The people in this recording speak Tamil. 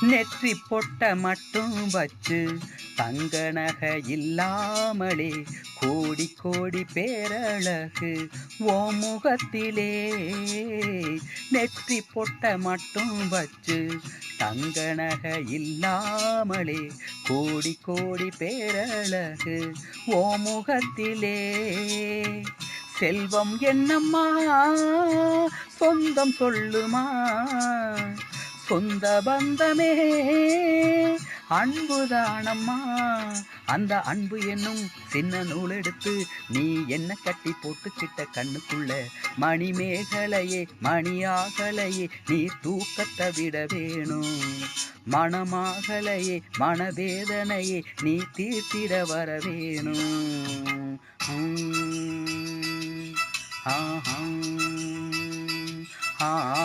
நெற்றி பொட்ட மட்டும் வச்சு தங்க நகை இல்லாமலே கோடி கோடி பேரழகு ஓ முகத்திலே. நெற்றி பொட்ட மட்டும் வச்சு தங்க நகை இல்லாமலே கோடி கோடி பேரழகு ஓ முகத்திலே. செல்வம் என்னம்மா? சொந்தம் சொல்லுமா? சொந்த பந்தமே. அன்புதானம்மா அந்த அன்பு என்னும் சின்ன நூல் எடுத்து நீ என்ன கட்டி போட்டுக்கிட்ட கண்ணுக்குள்ள? மணிமேகலையே மணியாகலையே நீ தூக்கத்தை விட வேணும். மனமாகலையே மனவேதனையே நீ தீர்த்திட வர வேணும். ஆஹா ஆஹா.